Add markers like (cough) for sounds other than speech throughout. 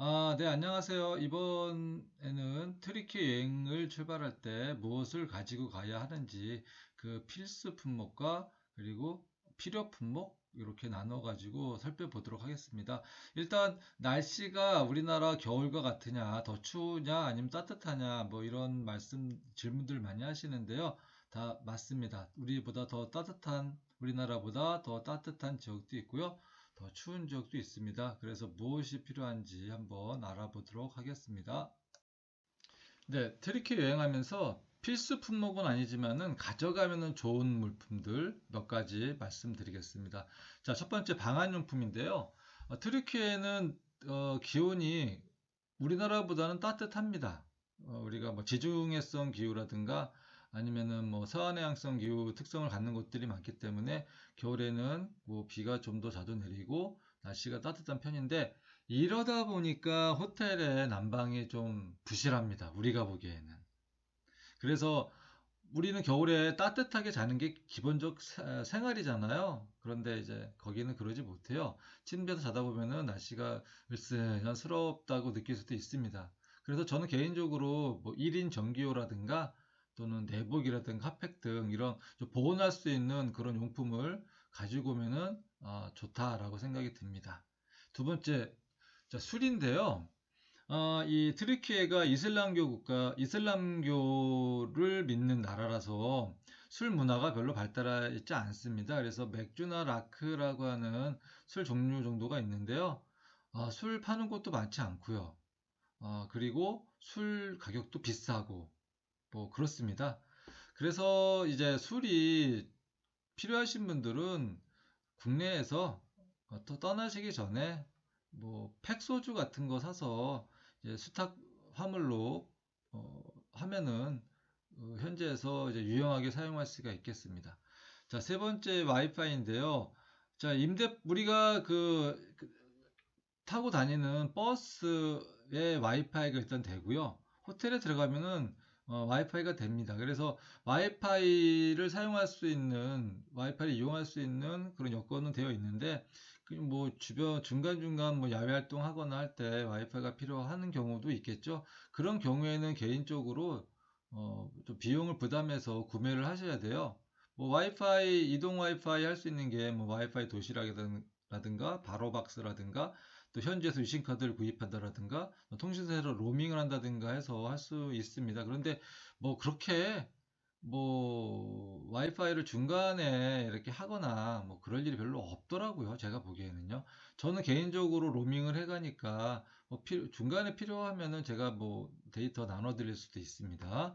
아, 네, 안녕하세요. 이번에는 트리키 여행을 출발할 때 무엇을 가지고 가야 하는지 그 필수 품목과 그리고 필요 품목 이렇게 나눠 가지고 살펴보도록 하겠습니다. 일단 날씨가 우리나라 겨울과 같으냐, 더 추우냐, 아니면 따뜻하냐, 뭐 이런 말씀 질문들 많이 하시는데요. 다 맞습니다. 우리보다 더 따뜻한 우리나라보다 더 따뜻한 지역도 있고요. 더 추운 지역도 있습니다. 그래서 무엇이 필요한지 한번 알아보도록 하겠습니다. 네, 트리키 여행하면서 필수 품목은 아니지만은 가져가면은 좋은 물품들 몇 가지 말씀드리겠습니다. 자, 첫 번째 방한용품인데요. 어, 트리키에는 어, 기온이 우리나라보다는 따뜻합니다. 어, 우리가 뭐 지중해성 기후라든가 아니면은 뭐 서한해양성 기후 특성을 갖는 곳들이 많기 때문에 겨울에는 뭐 비가 좀 더 자주 내리고 날씨가 따뜻한 편인데 이러다 보니까 호텔의 난방이 좀 부실합니다. 우리가 보기에는. 그래서 우리는 겨울에 따뜻하게 자는 게 기본적 세- 생활이잖아요. 그런데 이제 거기는 그러지 못해요. 침대에서 자다 보면은 날씨가 으스스럽다고 느낄 수도 있습니다. 그래서 저는 개인적으로 뭐 1인 전기요라든가 또는 내복이라든가 핫팩 등 이런 좀 보온할 수 있는 그런 용품을 가지고 오면은 아, 좋다라고 생각이 듭니다. 두 번째, 자, 술인데요. 어, 이 트리키에가 이슬람교 국가, 이슬람교를 믿는 나라라서 술 문화가 별로 발달해 있지 않습니다. 그래서 맥주나 라크라고 하는 술 종류 정도가 있는데요. 아, 술 파는 곳도 많지 않고요. 아, 그리고 술 가격도 비싸고 뭐 그렇습니다. 그래서 이제 술이 필요하신 분들은 국내에서 떠나시기 전에 뭐 팩소주 같은 거 사서 이제 수탁 화물로 어, 하면은 어, 현지에서 이제 유용하게 사용할 수가 있겠습니다. 자, 세 번째 와이파이인데요. 자, 임대 우리가 그, 그 타고 다니는 버스에 와이파이가 일단 되고요. 호텔에 들어가면은 어, 와이파이가 됩니다. 그래서 와이파이를 사용할 수 있는, 와이파이를 이용할 수 있는 그런 여건은 되어 있는데, 그뭐 주변 중간중간 뭐 야외 활동하거나 할 때 와이파이가 필요한 경우도 있겠죠. 그런 경우에는 개인적으로 어, 좀 비용을 부담해서 구매를 하셔야 돼요. 뭐 와이파이, 이동 와이파이 할 수 있는 게 뭐 와이파이 도시락이라든가 바로박스라든가 또 현지에서 유심카드를 구입한다라든가 뭐 통신사로 로밍을 한다든가 해서 할 수 있습니다. 그런데 뭐 그렇게 뭐 와이파이를 중간에 이렇게 하거나 뭐 그럴 일이 별로 없더라고요. 제가 보기에는요. 저는 개인적으로 로밍을 해가니까 뭐 필요- 중간에 필요하면은 제가 뭐 데이터 나눠드릴 수도 있습니다.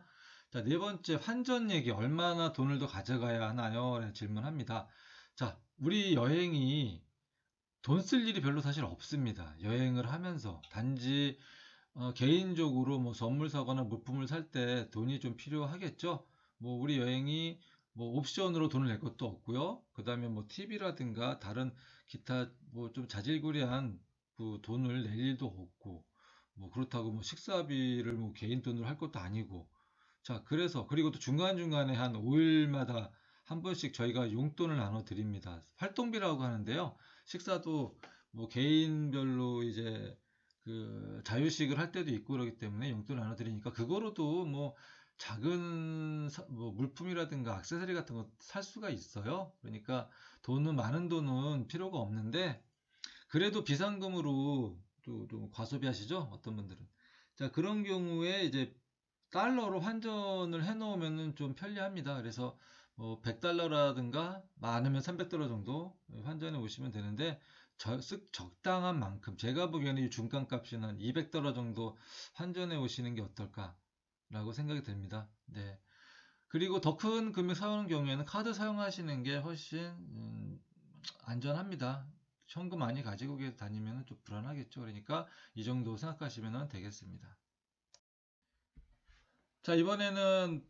자, 네 번째 환전 얘기 얼마나 돈을 더 가져가야 하나요? 라는 질문합니다. 자, 우리 여행이 돈 쓸 일이 별로 사실 없습니다. 여행을 하면서 단지 어, 개인적으로 뭐 선물 사거나 물품을 살 때 돈이 좀 필요하겠죠. 뭐 우리 여행이 뭐 옵션으로 돈을 낼 것도 없고요. 그다음에 뭐 TV라든가 다른 기타 뭐 좀 자질구레한 그 돈을 낼 일도 없고 뭐 그렇다고 뭐 식사비를 뭐 개인 돈으로 할 것도 아니고 자 그래서 그리고 또 중간중간에 한 5일마다 한 번씩 저희가 용돈을 나눠 드립니다. 활동비라고 하는데요. 식사도 뭐 개인별로 이제 그 자유식을 할 때도 있고 그러기 때문에 용돈을 나눠 드리니까 그거로도 뭐 작은 사- 뭐 물품이라든가 액세서리 같은 거 살 수가 있어요. 그러니까 돈은 많은 돈은 필요가 없는데 그래도 비상금으로 또, 좀 과소비하시죠? 어떤 분들은. 자, 그런 경우에 이제 달러로 환전을 해 놓으면은 좀 편리합니다. 그래서 뭐 100달러라든가 많으면 300달러 정도 환전해 오시면 되는데 저- 쓱 적당한 만큼 제가 보기에는 이 중간값이 한 200달러 정도 환전해 오시는 게 어떨까라고 생각이 됩니다. 네. 그리고 더 큰 금액 사용하는 경우에는 카드 사용하시는 게 훨씬 음, 안전합니다. 현금 많이 가지고 다니면 좀 불안하겠죠. 그러니까 이 정도 생각하시면 되겠습니다. 자, 이번에는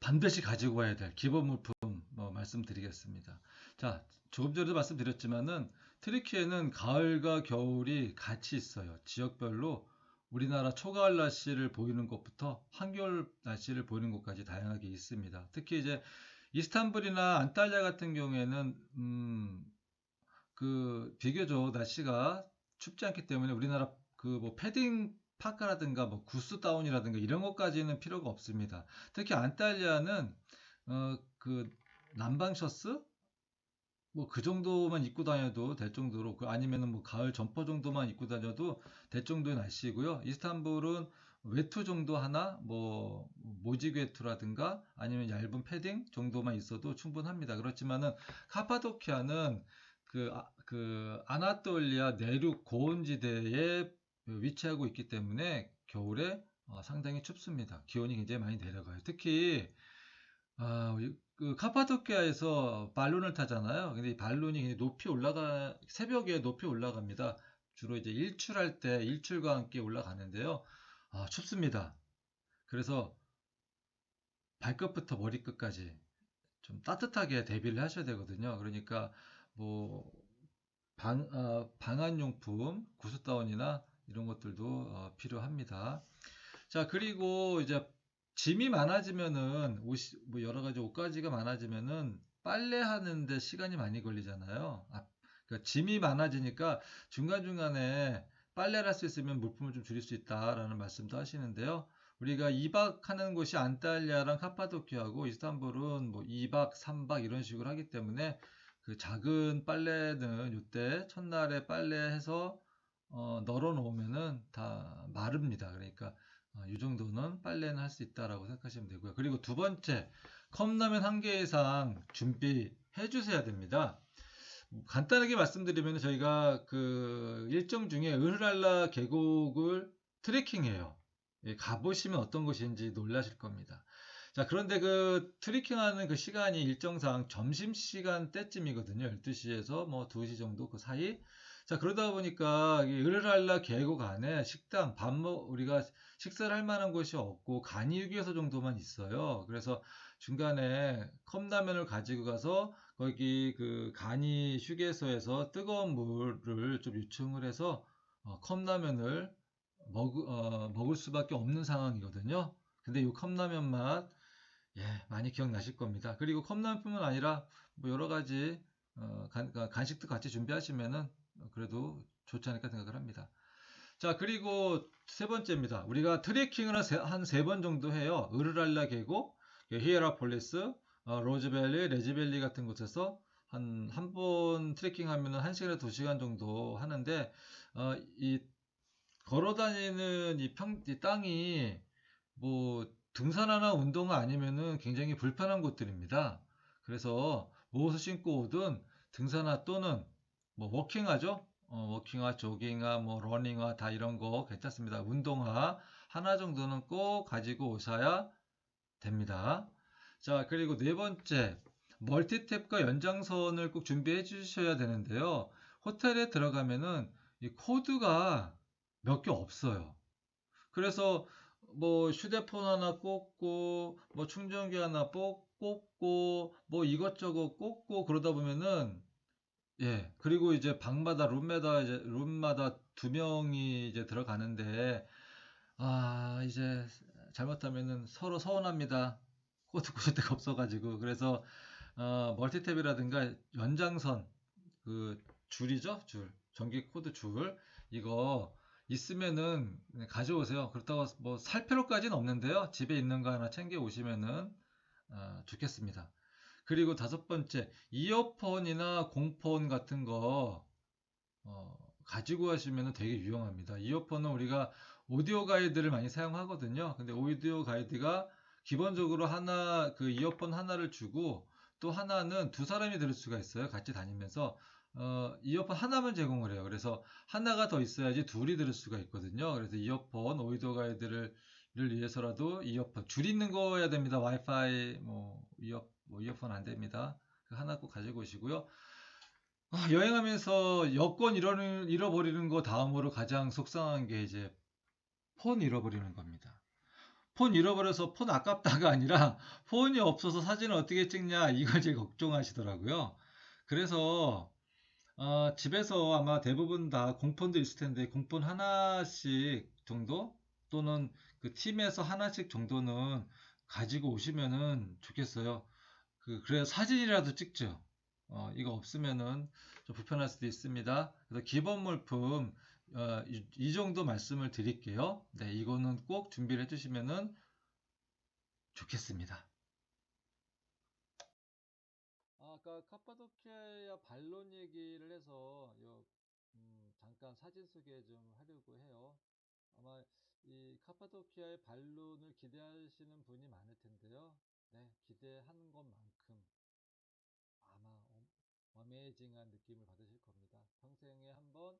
반드시 가지고 와야 될 기본 물품 뭐 말씀드리겠습니다. 자, 조금 전에도 말씀드렸지만은 트리키에는 가을과 겨울이 같이 있어요. 지역별로 우리나라 초가을 날씨를 보이는 곳부터 한겨울 날씨를 보이는 곳까지 다양하게 있습니다. 특히 이제 이스탄불이나 안탈리아 같은 경우에는 음, 그 비교적 날씨가 춥지 않기 때문에 우리나라 그 뭐 패딩 파카라든가 뭐 구스 다운이라든가 이런 것까지는 필요가 없습니다. 특히 안탈리아는 어그 난방 셔츠 뭐 그 정도만 입고 다녀도 될 정도로 그 아니면은 뭐 가을 점퍼 정도만 입고 다녀도 될 정도의 날씨고요. 이스탄불은 외투 정도 하나 뭐 모직 외투라든가 아니면 얇은 패딩 정도만 있어도 충분합니다. 그렇지만은 카파도키아는 그, 아, 그 아나톨리아 내륙 고온지대에 위치하고 있기 때문에 겨울에 어, 상당히 춥습니다. 기온이 굉장히 많이 내려가요. 특히 아, 이- 그 카파도키아에서 발론을 타잖아요. 근데 이 발론이 높이 올라가 새벽에 높이 올라갑니다. 주로 이제 일출할 때 일출과 함께 올라가는데요. 아, 춥습니다. 그래서 발끝부터 머리끝까지 좀 따뜻하게 대비를 하셔야 되거든요. 그러니까 뭐 방, 어, 방한용품, 구스다운이나 이런 것들도 어, 필요합니다. 자, 그리고 이제 짐이 많아지면은 옷이 뭐 여러 가지 옷가지가 많아지면은 빨래하는데 시간이 많이 걸리잖아요. 아, 그러니까 짐이 많아지니까 중간중간에 빨래를 할 수 있으면 물품을 좀 줄일 수 있다라는 말씀도 하시는데요. 우리가 2박 하는 곳이 안탈리아랑 카파도키아고 이스탄불은 뭐 2박, 3박 이런 식으로 하기 때문에 그 작은 빨래는 이때 첫날에 빨래해서 어, 널어 놓으면은 다 마릅니다. 그러니까 어, 이 정도는 빨래는 할 수 있다라고 생각하시면 되고요. 그리고 두 번째, 컵라면 한 개 이상 준비해 주셔야 됩니다. 뭐 간단하게 말씀드리면 저희가 그 일정 중에 으르랄라 계곡을 트레킹해요. 예, 가보시면 어떤 곳인지 놀라실 겁니다. 자, 그런데 그 트레킹하는 그 시간이 일정상 점심시간 때쯤이거든요. 12시에서 뭐 2시 정도 그 사이. 자, 그러다 보니까 이 으르랄라 계곡 안에 식당, 밥 먹, 우리가 식사를 할 만한 곳이 없고 간이 휴게소 정도만 있어요. 그래서 중간에 컵라면을 가지고 가서 거기 그 간이 휴게소에서 뜨거운 물을 좀 요청을 해서 어, 컵라면을 먹, 어, 먹을 수밖에 없는 상황이거든요. 근데 이 컵라면 맛 예, 많이 기억나실 겁니다. 그리고 컵라면뿐만 아니라 뭐 여러 가지 어, 간, 간식도 같이 준비하시면은 그래도 좋지 않을까 생각을 합니다. 자, 그리고 세 번째입니다. 우리가 트레킹을 한 세 번 정도 해요. 으르랄라 계곡, 히에라폴리스, 어, 로즈밸리, 레지밸리 같은 곳에서 한 한 번 트레킹 하면은 1시간에서 2시간 정도 하는데 어, 이 걸어 다니는 이 평, 이 땅이 뭐 등산하나 운동화 아니면은 굉장히 불편한 곳들입니다. 그래서 무엇을 신고 오든 등산화 또는 뭐 워킹화죠. 어, 워킹화, 조깅화, 뭐 러닝화 다 이런 거 괜찮습니다. 운동화 하나 정도는 꼭 가지고 오셔야 됩니다. 자, 그리고 네 번째, 멀티탭과 연장선을 꼭 준비해 주셔야 되는데요. 호텔에 들어가면은 이 코드가 몇 개 없어요. 그래서 뭐 휴대폰 하나 꽂고 뭐 충전기 하나 꽂- 꽂고 뭐 이것저것 꽂고 그러다 보면은 예 그리고 이제 방마다 룸마다 이제 룸마다 두 명이 이제 들어가는데 아 이제 잘못하면은 서로 서운합니다. 코드 꽂을 데가 없어가지고 그래서 어, 멀티탭이라든가 연장선 그 줄이죠 줄 전기 코드 줄 이거 있으면은 가져오세요. 그렇다고 뭐 살 필요까지는 없는데요. 집에 있는 거 하나 챙겨 오시면은 어, 좋겠습니다. 그리고 다섯 번째, 이어폰이나 공폰 같은 거 어, 가지고 가시면 되게 유용합니다. 이어폰은 우리가 오디오 가이드를 많이 사용하거든요. 근데 오디오 가이드가 기본적으로 하나, 그 이어폰 하나를 주고 또 하나는 두 사람이 들을 수가 있어요. 같이 다니면서. 어, 이어폰 하나만 제공을 해요. 그래서 하나가 더 있어야지 둘이 들을 수가 있거든요. 그래서 이어폰, 오디오 가이드를 를 위해서라도 이어폰, 줄 있는 거여야 됩니다. 와이파이, 뭐, 이어, 뭐 이어폰 안 됩니다. 그 하나 꼭 가지고 오시고요. 아, 여행하면서 여권 잃어버리는, 잃어버리는 거 다음으로 가장 속상한 게 이제 폰 잃어버리는 겁니다. 폰 잃어버려서 폰 아깝다가 아니라 폰이 없어서 사진을 어떻게 찍냐 이걸 제일 걱정하시더라고요. 그래서 어, 집에서 아마 대부분 다 공폰도 있을 텐데 공폰 하나씩 정도 또는 그 팀에서 하나씩 정도는 가지고 오시면은 좋겠어요. 그 그래야 사진이라도 찍죠. 어, 이거 없으면은 좀 불편할 수도 있습니다. 그래서 기본 물품 어, 이, 이 정도 말씀을 드릴게요. 네, 이거는 꼭 준비를 해주시면은 좋겠습니다. 아까 카파도키아 반론 얘기를 해서 요, 음, 잠깐 사진 소개 좀 하려고 해요. 아마 이 카파도키아의 반론을 기대하시는 분이 많을 텐데요. 네, 기대하는 것만큼 아마 어메이징한 느낌을 받으실 겁니다. 평생에 한번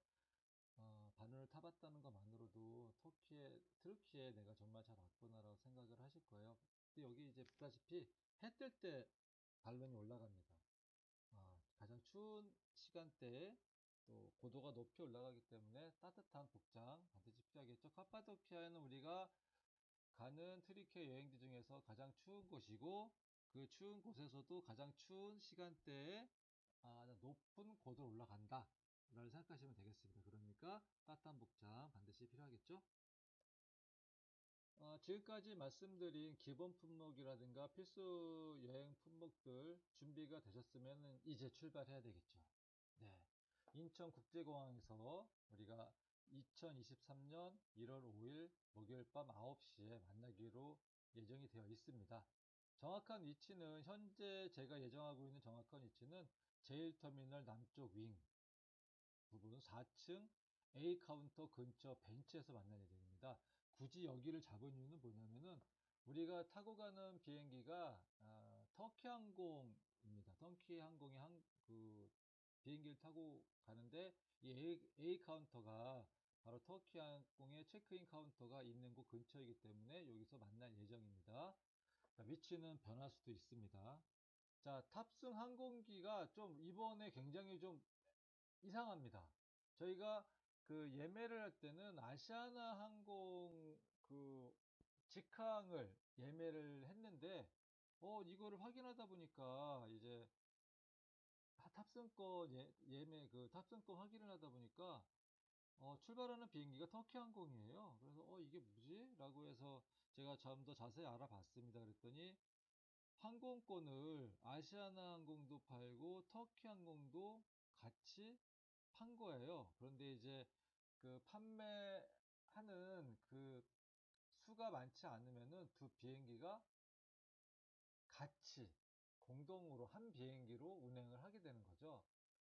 어, 반론을 타봤다는 것만으로도 터키에, 트르키에 내가 정말 잘 왔구나라고 생각을 하실 거예요. 근데 여기 이제 보다시피 해 뜰때 반론이 올라갑니다. 아, 가장 추운 시간대에 또 고도가 높이 올라가기 때문에 따뜻한 복장 반드시 필요하겠죠. 카파도키아에는 우리가 가는 트리키아 여행지 중에서 가장 추운 곳이고 그 추운 곳에서도 가장 추운 시간대에 아, 높은 고도로 올라간다. 라고 생각하시면 되겠습니다. 그러니까 따뜻한 복장 반드시 필요하겠죠? 어, 지금까지 말씀드린 기본 품목이라든가 필수 여행 품목들 준비가 되셨으면 이제 출발해야 되겠죠. 네. 인천국제공항에서 우리가 2023년 1월 5일 목요일 밤 9시에 만나기로 예정이 되어 있습니다. 정확한 위치는 현재 제가 예정하고 있는 정확한 위치는 제일터미널 남쪽 윙 부분 4층 A 카운터 근처 벤치에서 만날 예정입니다. 굳이 여기를 잡은 이유는 뭐냐면은 우리가 타고 가는 비행기가 아, 터키 항공입니다. 터키 항공의 한, 그 비행기를 타고 가는데 이 A, A 카운터가 바로 터키 항공의 체크인 카운터가 있는 곳 근처이기 때문에 여기서 만날 예정입니다. 자, 위치는 변할 수도 있습니다. 자, 탑승 항공기가 좀 이번에 굉장히 좀 이상합니다. 저희가 그 예매를 할 때는 아시아나 항공 그 직항을 예매를 했는데 어 이거를 확인하다 보니까 이제 탑승권 예, 예매 그 탑승권 확인을 하다 보니까 어, 출발하는 비행기가 터키 항공이에요. 그래서 어 이게 뭐지? 라고 해서 제가 좀 더 자세히 알아봤습니다. 그랬더니 항공권을 아시아나 항공도 팔고 터키 항공도 같이 판 거예요. 그런데 이제 그 판매하는 그 수가 많지 않으면은 두 비행기가 같이 공동으로 한 비행기로 운행을 하게 되는 거죠.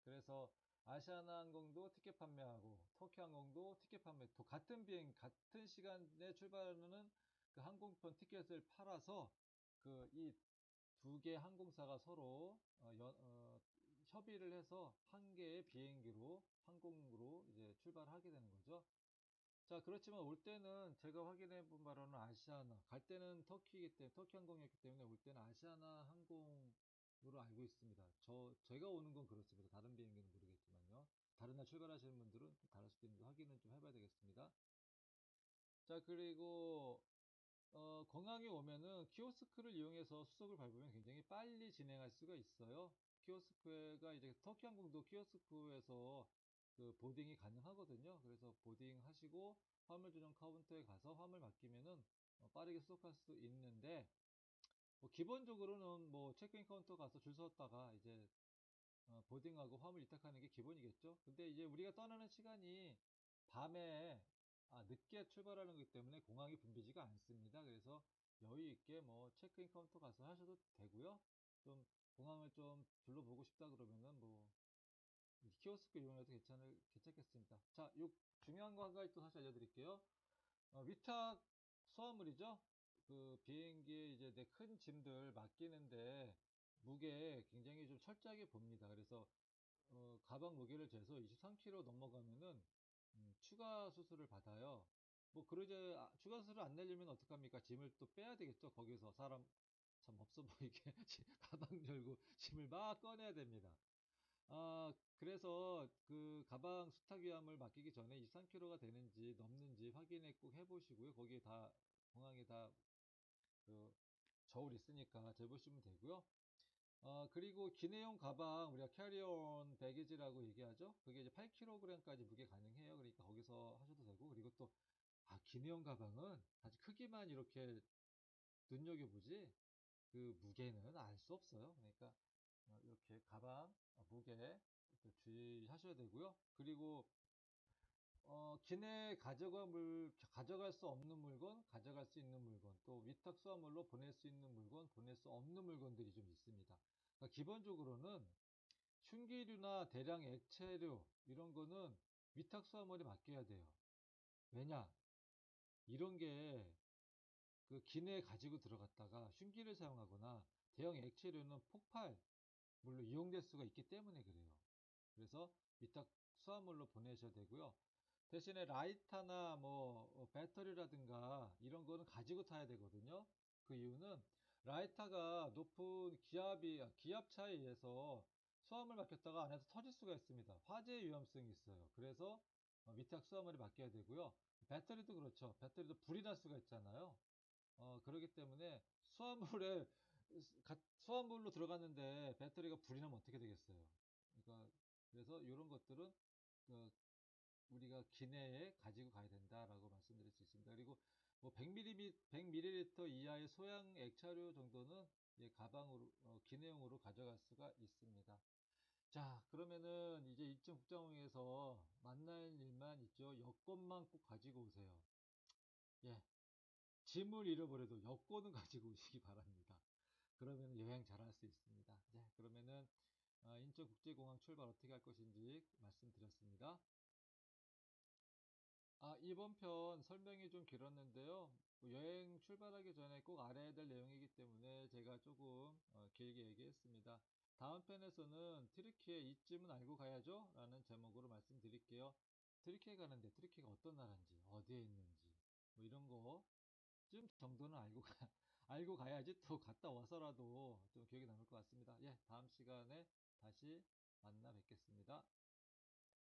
그래서 아시아나 항공도 티켓 판매하고 터키 항공도 티켓 판매 또 같은 비행 같은 시간에 출발하는 그 항공편 티켓을 팔아서 그 이 두 개 항공사가 서로 어, 연, 어, 협의를 해서 한 개의 비행기로 항공으로 이제 출발하게 되는 거죠. 자, 그렇지만 올 때는 제가 확인해 본 바로는 아시아나, 갈 때는 터키이기 때문에, 터키 항공이었기 때문에 올 때는 아시아나 항공으로 알고 있습니다. 저, 제가 오는 건 그렇습니다. 다른 비행기는 모르겠지만요. 다른 날 출발하시는 분들은 다를 수도 있는데 확인은 좀 해봐야 되겠습니다. 자, 그리고, 어, 공항에 오면은 키오스크를 이용해서 수속을 밟으면 굉장히 빨리 진행할 수가 있어요. 키오스크가 이제 터키 항공도 키오스크에서 그 보딩이 가능하거든요. 그래서 보딩 하시고 화물 조정 카운터에 가서 화물 맡기면은 어 빠르게 수속할 수 있는데 뭐 기본적으로는 뭐 체크인 카운터 가서 줄 섰다가 이제 어 보딩하고 화물 이탁하는 게 기본이겠죠. 근데 이제 우리가 떠나는 시간이 밤에 아, 늦게 출발하는 거기 때문에 공항이 붐비지가 않습니다. 그래서 여유 있게 뭐 체크인 카운터 가서 하셔도 되고요. 좀 공항을 좀 둘러보고 싶다 그러면은 뭐 키오스크 이용해도 괜찮을, 괜찮겠습니다. 자, 요 중요한 거 한 가지 또 다시 알려드릴게요. 어, 위탁 수화물이죠. 그 비행기에 이제 내 큰 짐들 맡기는데 무게 굉장히 좀 철저하게 봅니다. 그래서 어, 가방 무게를 재서 23kg 넘어가면은 음, 추가 수수를 받아요. 뭐 그러지 아, 추가 수수를 안 내려면 어떡합니까? 짐을 또 빼야 되겠죠. 거기서 사람 참 없어 보이게 (laughs) 가방 열고 짐을 막 꺼내야 됩니다. 아, 그래서 그 가방 수탁 위함을 맡기기 전에 23kg가 되는지 넘는지 확인해 꼭 해보시고요. 거기에 다 공항에 다 그 저울 있으니까 재보시면 되고요. 어, 그리고 기내용 가방 우리가 캐리온 베이지라고 얘기하죠. 그게 이제 8kg까지 무게 가능해요. 그러니까 거기서 하셔도 되고 그리고 또 아, 기내용 가방은 아주 크기만 이렇게 눈여겨보지 그 무게는 알 수 없어요. 그러니까 어, 이렇게 가방 어, 무게 주의하셔야 되고요. 그리고 어, 기내 가져가 물, 가져갈 수 없는 물건, 가져갈 수 있는 물건, 또 위탁 수화물로 보낼 수 있는 물건, 보낼 수 없는 물건들이 좀 있습니다. 그러니까 기본적으로는 흉기류나 대량 액체류 이런 거는 위탁 수화물에 맡겨야 돼요. 왜냐? 이런 게 그 기내에 가지고 들어갔다가 흉기를 사용하거나 대형 액체류는 폭발 물로 이용될 수가 있기 때문에 그래요. 그래서 위탁 수화물로 보내셔야 되고요. 대신에 라이터나 뭐 어, 배터리라든가 이런 거는 가지고 타야 되거든요. 그 이유는 라이터가 높은 기압이 기압 차에 의해서 수화물 맡겼다가 안에서 터질 수가 있습니다. 화재 위험성이 있어요. 그래서 어, 위탁 수화물이 맡겨야 되고요. 배터리도 그렇죠. 배터리도 불이 날 수가 있잖아요. 어, 그렇기 때문에 수화물에 수화물로 들어갔는데 배터리가 불이 나면 어떻게 되겠어요? 그러니까 그래서 이런 것들은 그 우리가 기내에 가지고 가야 된다라고 말씀드릴 수 있습니다. 그리고 뭐 100ml, 100ml 이하의 소량 액차류 정도는 예, 가방으로 어, 기내용으로 가져갈 수가 있습니다. 자 그러면은 이제 입증 국장항에서 만날 일만 있죠. 여권만 꼭 가지고 오세요. 예, 짐을 잃어버려도 여권은 (laughs) 가지고 오시기 바랍니다. 그러면 여행 잘 할 수 있습니다. 네, 그러면은 어, 인천국제공항 출발 어떻게 할 것인지 말씀드렸습니다. 아, 이번 편 설명이 좀 길었는데요. 뭐 여행 출발하기 전에 꼭 알아야 될 내용이기 때문에 제가 조금 어, 길게 얘기했습니다. 다음 편에서는 트리키에 이쯤은 알고 가야죠 라는 제목으로 말씀드릴게요. 트리키에 가는데 트리키가 어떤 나라인지 어디에 있는지 뭐 이런 거 쯤 정도는 알고 가, 알고 가야지 또 갔다 와서라도 좀 기억에 남을 것 같습니다. 예, 다음 시간에 다시 만나 뵙겠습니다.